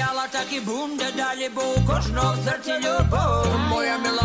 стояла, так і буде далі, бо кожного в серці любов. Моя мила